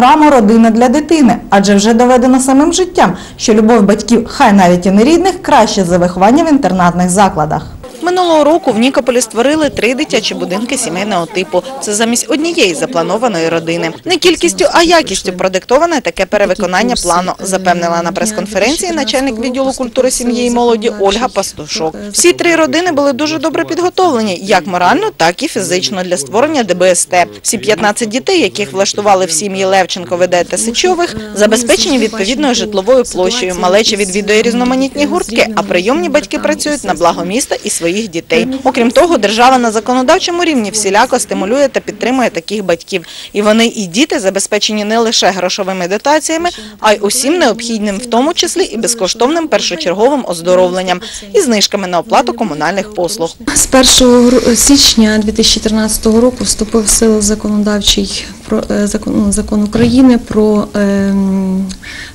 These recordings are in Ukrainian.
програму Родина для дитини, адже вже доведено самим життям, що любов батьків, хай навіть і не рідних, краще за виховання в інтернатних закладах. Минулого року в Нікополі створили три дитячі будинки сімейного типу. Це замість однієї запланованої родини. Не кількістю, а якістю продиктоване таке перевиконання плану, запевнила на прес-конференції начальник відділу культури сім'ї і молоді Ольга Пастушок. Всі три родини були дуже добре підготовлені, як морально, так і фізично для створення ДБСТ. Всі 15 дітей, яких влаштували в сім'ї Левченко, Веде та Сичових, забезпечені відповідною житловою площею. Малеча відвідує різноманітні гуртки, а прийомні батьки працюють на благо міста і своїх дітей. Окрім того, держава на законодавчому рівні всіляко стимулює та підтримує таких батьків. І вони і діти забезпечені не лише грошовими дотаціями, а й усім необхідним, в тому числі і безкоштовним першочерговим оздоровленням і знижками на оплату комунальних послуг. З 1 гру- січня 2013 року вступив в силу законодавчий е, закон, ну, закон України про ем,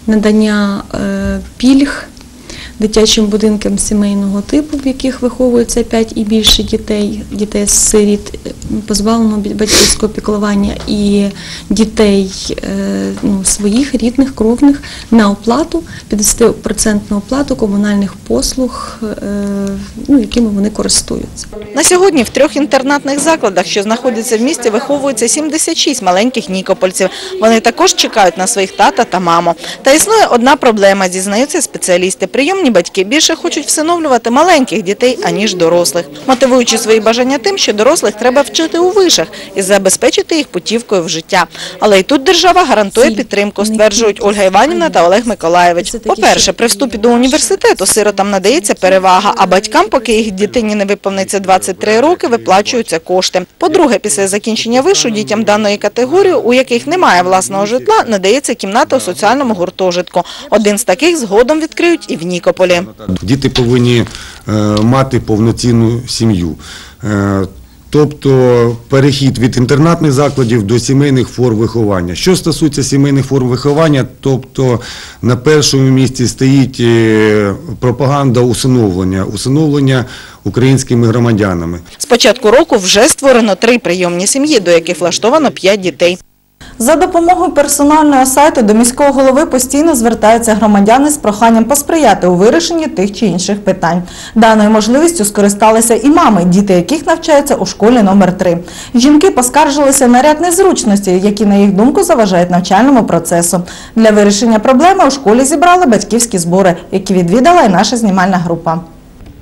надання е, пільг дитячим будинкам сімейного типу, в яких виховується 5 і більше дітей, дітей з сиріт, е, позбавлено батьківського піклування і дітей е, ну, своїх рідних, кровних на оплату, 50% оплату комунальних послуг, е, ну, якими вони користуються. На сьогодні в трьох інтернатних закладах, що знаходяться в місті, виховується 76 маленьких нікопольців. Вони також чекають на своїх тата та маму. Та існує одна проблема, зізнаються спеціалісти. Прийомні батьки більше хочуть всиновлювати маленьких дітей, аніж дорослих, мотивуючи свої бажання тим, що дорослих треба вчити у вишах і забезпечити їх путівкою в життя. Але і тут держава гарантує підтримку, стверджують Ольга Іванівна та Олег Миколаєвич. По-перше, при вступі до університету сиротам надається перевага, а батькам, поки їх дитині не виповниться 23 роки, виплачуються кошти. По-друге, після закінчення вишу дітям даної категорії, у яких немає власного житла, надається кімната у соціальному гуртожитку. Один з таких згодом відкриють і в Нікополі. Діти повинні е, мати повноцінну сім'ю. Е, Тобто перехід від інтернатних закладів до сімейних форм виховання. Що стосується сімейних форм виховання, тобто на першому місці стоїть е, пропаганда усиновлення, усиновлення українськими громадянами. З початку року вже створено три прийомні сім'ї, до яких влаштовано п'ять дітей. За допомогою персонального сайту до міського голови постійно звертаються громадяни з проханням посприяти у вирішенні тих чи інших питань. Даною можливістю скористалися і мами, діти яких навчаються у школі номер 3 Жінки поскаржилися на ряд незручностей, які, на їх думку, заважають навчальному процесу. Для вирішення проблеми у школі зібрали батьківські збори, які відвідала і наша знімальна група.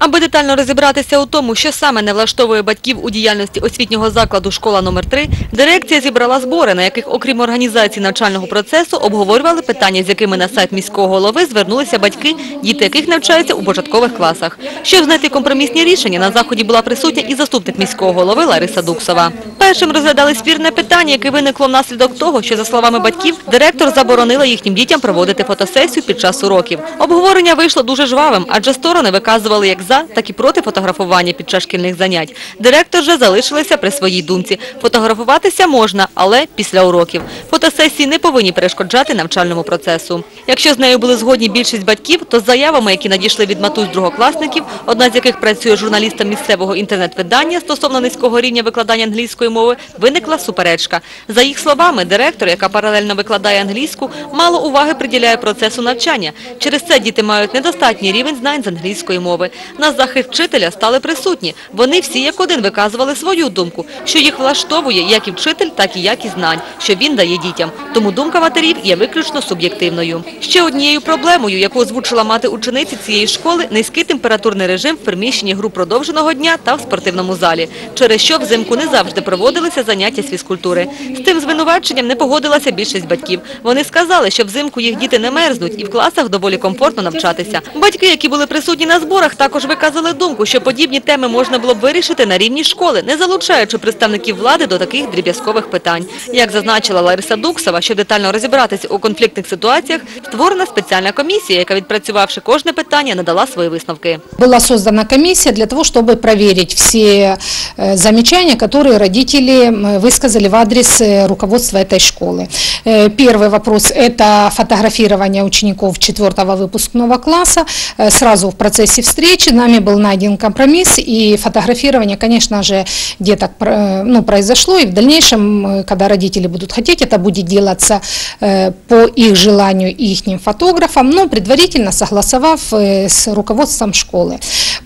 Аби детально розібратися у тому, що саме не влаштовує батьків у діяльності освітнього закладу «Школа номер 3 дирекція зібрала збори, на яких, окрім організації навчального процесу, обговорювали питання, з якими на сайт міського голови звернулися батьки, діти яких навчаються у початкових класах. Щоб знайти компромісні рішення, на заході була присутня і заступник міського голови Лариса Дуксова. Першим розглядали спірне питання, яке виникло внаслідок того, що, за словами батьків, директор заборонила їхнім дітям проводити фотосесію під час уроків. Обговорення вийшло дуже жвавим, адже сторони виказували як за, так і проти фотографування під час шкільних занять. Директор же залишилися при своїй думці. Фотографуватися можна, але після уроків. Фотосесії не повинні перешкоджати навчальному процесу. Якщо з нею були згодні більшість батьків, то з заявами, які надійшли від матусь другокласників, одна з яких працює журналістом місцевого інтернет-видання стосовно низького рівня викладання англійської мови, виникла суперечка. За їх словами, директор, яка паралельно викладає англійську, мало уваги приділяє процесу навчання. Через це діти мають недостатній рівень знань з англійської мови. На захист вчителя стали присутні. Вони всі як один виказували свою думку, що їх влаштовує як і вчитель, так і якість знань, що він дає дітям. Тому думка матерів є виключно суб'єктивною. Ще однією проблемою, яку озвучила мати учениці цієї школи, низький температурний режим в приміщенні гру продовженого дня та в спортивному залі, через що взимку не завжди проводилися заняття з фізкультури. З тим звинуваченням не погодилася більшість батьків. Вони сказали, що взимку їх діти не мерзнуть і в класах доволі комфортно навчатися. Батьки, які були присутні на зборах, також виказали думку, що подібні теми можна було б вирішити на рівні школи, не залучаючи представників влади до таких дріб'язкових питань. Як зазначила Лариса Дуксова, щоб детально розібратися у конфліктних ситуаціях, створена спеціальна комісія, яка, відпрацювавши кожне питання, надала свої висновки. Была создана комиссия для того, чтобы проверить все э, замечания, которые родители м, высказали в адрес э, руководства этой школы. Э, Первый вопрос – это фотографирование учеников 4 выпускного класса. Э, Сразу в процессе встречи нами был найден компромисс, и фотографирование, конечно же, деток про- ну, произошло, и в дальнейшем, э, когда родители будут хотеть, это будет делаться э, по их желанию и их фотографам, но предварительно согласовав э, с руководством школы.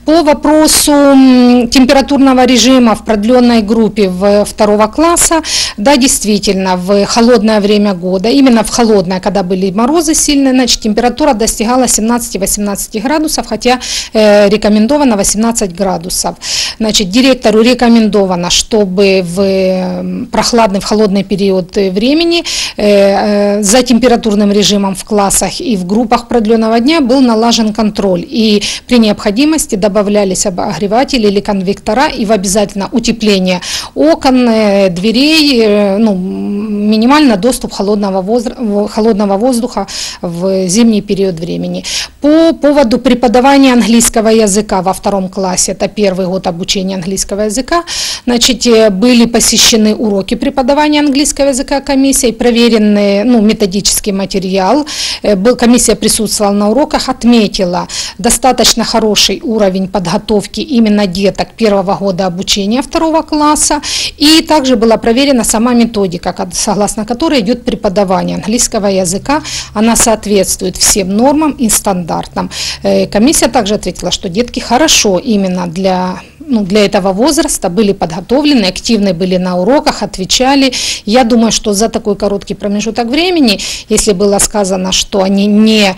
По вопросу температурного режима в продленной группе в второго класса, да, действительно, в холодное время года, именно в холодное, когда были морозы сильные, значит, температура достигала 17-18 градусов, хотя э, рекомендовано 18 градусов. Значит, директору рекомендовано, чтобы в прохладный, в холодный период времени э, э, за температурным режимом в классах и в группах продленного дня был налажен контроль. И при необходимости добавлялись обогреватели или конвектора и в обязательно утепление окон, э, дверей, ну, минимально доступ холодного, возра- во- холодного воздуха в зимний период времени. По поводу преподавания английского языка во втором классе, это первый год обучения английского языка, значит, э, были посещены уроки преподавания английского языка комиссией, проверенный ну, методический материал. Э, был- Комиссия присутствовала на уроках, отметила достаточно хороший уровень подготовки именно деток первого года обучения второго класса. И также была проверена сама методика, согласно которой идет преподавание английского языка. Она соответствует всем нормам и стандартам. Э, Комиссия также ответила, что детки хорошо именно для ну, для этого возраста были подготовлены, активны были на уроках, отвечали. Я думаю, что за такой короткий промежуток времени, если было сказано, что они не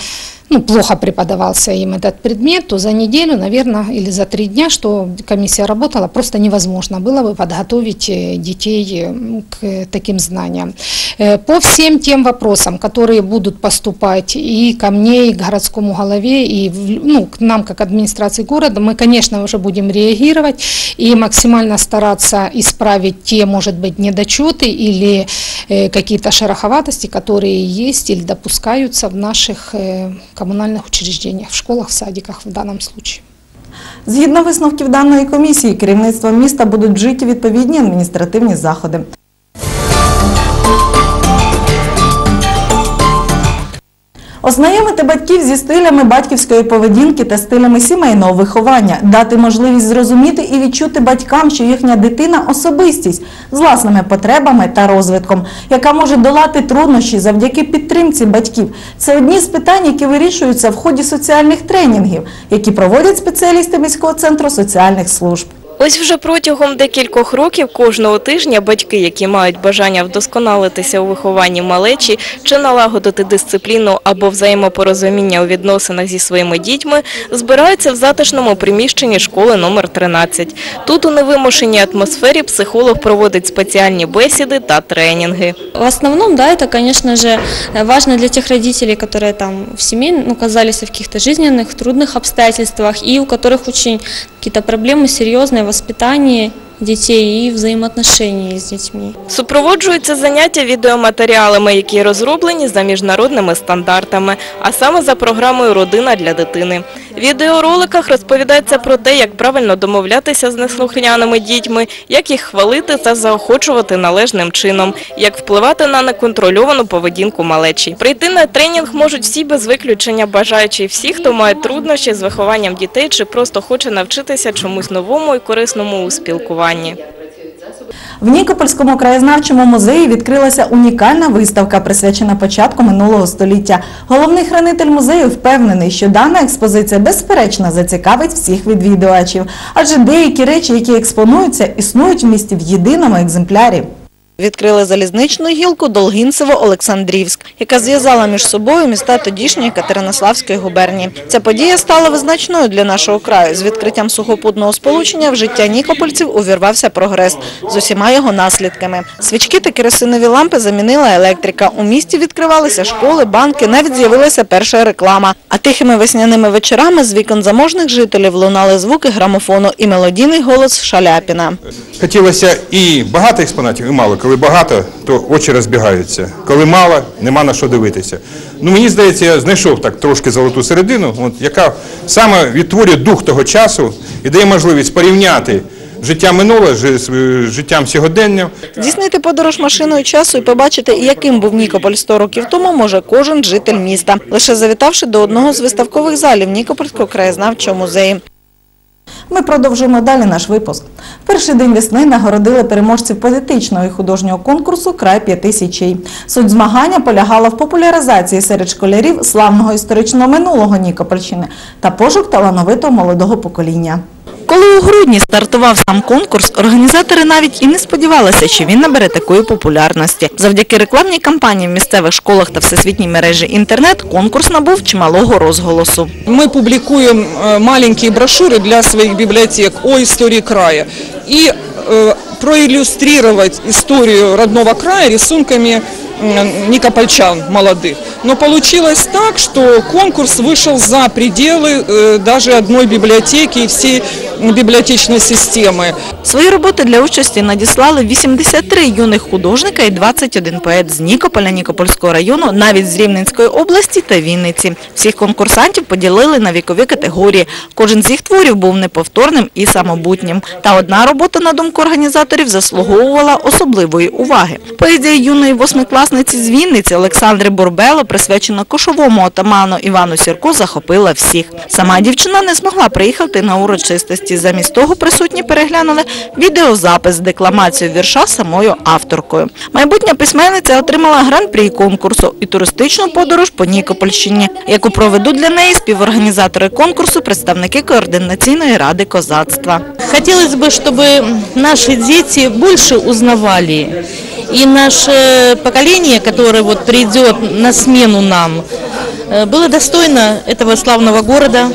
ну, плохо преподавался им этот предмет, то за неделю, наверное, или за три дня, что комиссия работала, просто невозможно было бы подготовить э, детей э, к э, таким знаниям. По всем тем вопросам, которые будут поступать и ко мне, и к городскому голове, и ну, к нам, как администрации города, мы, конечно, уже будем реагировать и максимально стараться исправить те, может быть, недочеты или какие-то шероховатости, которые есть или допускаются в наших коммунальных учреждениях, в школах, в садиках в данном случае. Згідно висновків даної комісії, керівництвом міста будуть вжиті відповідні адміністративні заходи. Ознайомити батьків зі стилями батьківської поведінки та стилями сімейного виховання, дати можливість зрозуміти і відчути батькам, що їхня дитина особистість з власними потребами та розвитком, яка може долати труднощі завдяки підтримці батьків. Це одні з питань, які вирішуються в ході соціальних тренінгів, які проводять спеціалісти міського центру соціальних служб. Ось вже протягом декількох років кожного тижня батьки, які мають бажання вдосконалитися у вихованні малечі чи налагодити дисципліну або взаємопорозуміння у відносинах зі своїми дітьми, збираються в затишному приміщенні школи номер 13. Тут у невимушеній атмосфері психолог проводить спеціальні бесіди та тренінги. В основном, да, это, конечно же, э, важно для тех родителей, которые там в семье ну, оказались в каких-то жизненных, трудных обстоятельствах и у которых очень какие-то проблемы серьезные в воспитании детей и взаимоотношении с детьми. Супроводжуються заняття відеоматеріалами, які розроблені за міжнародними стандартами, а саме за програмою «Родина для дитини». В відеороликах розповідається про те, як правильно домовлятися з неслухняними дітьми, як їх хвалити та заохочувати належним чином, як впливати на неконтрольовану поведінку малечі. Прийти на тренінг можуть всі без виключення бажаючі, всі, хто має труднощі з вихованням дітей чи просто хоче навчитися чомусь новому і корисному у спілкуванні. В Нікопольському краєзнавчому музеї відкрилася унікальна виставка, присвячена початку минулого століття. Головний хранитель музею впевнений, що дана експозиція безперечно зацікавить всіх відвідувачів, адже деякі речі, які експонуються, існують в місті в єдиному екземплярі. Відкрили залізничну гілку Долгінцево-Олександрівськ, яка зв'язала між собою міста тодішньої Катеринославської губернії. Ця подія стала визначною для нашого краю. З відкриттям сухопутного сполучення в життя нікопольців увірвався прогрес з усіма його наслідками. Свічки та керосинові лампи замінила електрика. У місті відкривалися школи, банки, навіть з'явилася перша реклама. А тихими весняними вечорами з вікон заможних жителів лунали звуки грамофону і мелодійний голос Шаляпіна. Хотілося і багато експонатів, і мало. Коли багато, то очі розбігаються. Коли мало, нема на що дивитися. Ну мені здається, я знайшов так трошки золоту середину, от, яка саме відтворює дух того часу і дає можливість порівняти життя минуле з життям сьогодення. Здійснити подорож машиною часу і побачити, яким був Нікополь 100 років тому, може кожен житель міста, лише завітавши до одного з виставкових залів Нікопольського краєзнавчого музею. Ми продовжуємо далі наш випуск. Перший день весни нагородили переможців поетичного і художнього конкурсу Край п'яти січей. Суть змагання полягала в популяризації серед школярів славного історичного минулого Нікопольщини та пошук талановитого молодого покоління. Коли у грудні стартував сам конкурс, організатори навіть і не сподівалися, що він набере такої популярності. Завдяки рекламній кампанії в місцевих школах та всесвітній мережі інтернет конкурс набув чималого розголосу. Мы публикуем э, маленькие брошюры для своих библиотек о истории края и э, проиллюстрировать историю родного края рисунками м, никопольчан молодых. Но получилось так, что конкурс вышел за пределы э, даже одной библиотеки и всей библиотечной системы. Свої роботи для участі надіслали 83 юних художника і 21 поет з Нікополя, Нікопольського району, навіть з Рівненської області та Вінниці. Всіх конкурсантів поділили на вікові категорії. Кожен з їх творів був неповторним і самобутнім. Та одна робота, на думку організаторів, заслуговувала особливої уваги. Поезія юної восьмикласниці з Вінниці Олександри Бурбело, присвячена кошовому отаману Івану Сірку, захопила всіх. Сама дівчина не змогла приїхати на урочистості. Замість того присутні переглянули відеозапис з декламацією вірша самою авторкою. Майбутня письменниця отримала гран-прі конкурсу і туристичну подорож по Нікопольщині, яку проведуть для неї співорганізатори конкурсу, представники координаційної ради козацтва. Хотелось бы, чтобы наши дети больше узнавали. И наше поколение, которое вот придет на смену нам, э, было достойно этого славного города,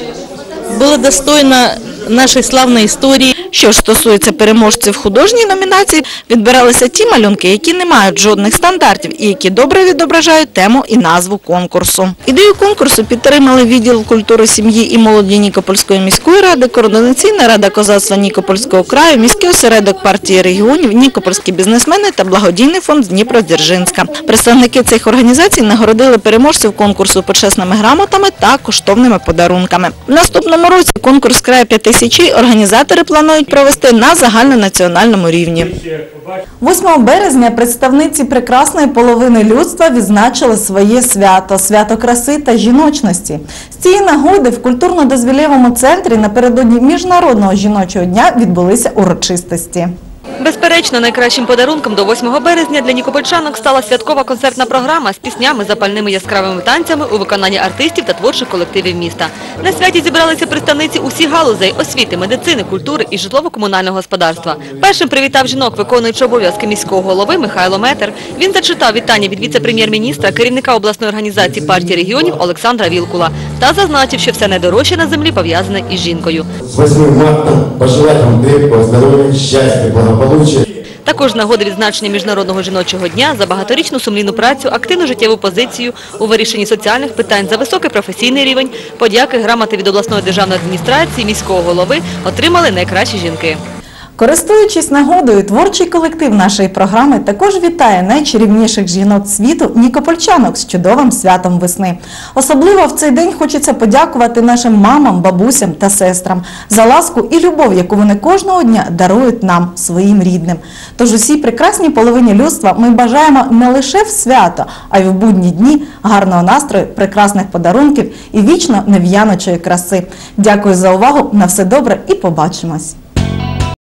было достойно нашей славной истории. Що ж стосується переможців художньої номінації, відбиралися ті малюнки, які не мають жодних стандартів і які добре відображають тему і назву конкурсу. Ідею конкурсу підтримали відділ культури сім'ї і молоді Нікопольської міської ради, координаційна рада козацтва Нікопольського краю, міський осередок партії регіонів, нікопольські бізнесмени та благодійний фонд Дніпродзержинська. Представники цих організацій нагородили переможців конкурсу почесними грамотами та коштовними подарунками. В наступному році конкурс край п'яти січей організатори планують провести на загальнонаціональному рівні. 8 березня представниці прекрасної половини людства відзначили своє свято свято краси та жіночності. З цієї нагоди в культурно-дозвілєвому центрі напередодні міжнародного жіночого дня відбулися урочистості. Безперечно, найкращим подарунком до 8 березня для нікопольчанок стала святкова концертна програма з піснями, запальними яскравими танцями у виконанні артистів та творчих колективів міста. На святі зібралися представниці усіх галузей – освіти, медицини, культури і житлово-комунального господарства. Першим привітав жінок, виконуючи обов'язки міського голови Михайло Метер. Він зачитав вітання від віце-прем'єр-міністра, керівника обласної організації партії регіонів Олександра Вілкула та зазначив, що все найдорожче на землі пов'язане із жінкою. С 8 марта пожелать вам крепкого здоровья, счастья, благополучия. Також нагоди відзначення Міжнародного жіночого дня за багаторічну сумлінну працю, активну життєву позицію у вирішенні соціальних питань за високий професійний рівень, подяки, грамоти від обласної державної адміністрації, міського голови отримали найкращі жінки. Користуючись нагодою, творчий колектив нашої програми також вітає найчарівніших жінок світу нікопольчанок з чудовим святом весни. Особливо в цей день хочеться подякувати нашим мамам, бабусям та сестрам за ласку і любов, яку вони кожного дня дарують нам, своїм рідним. Тож усій прекрасній половині людства ми бажаємо не лише в свято, а й в будні дні гарного настрою, прекрасних подарунків і вічно нев'яночої краси. Дякую за увагу. На все добре і побачимось.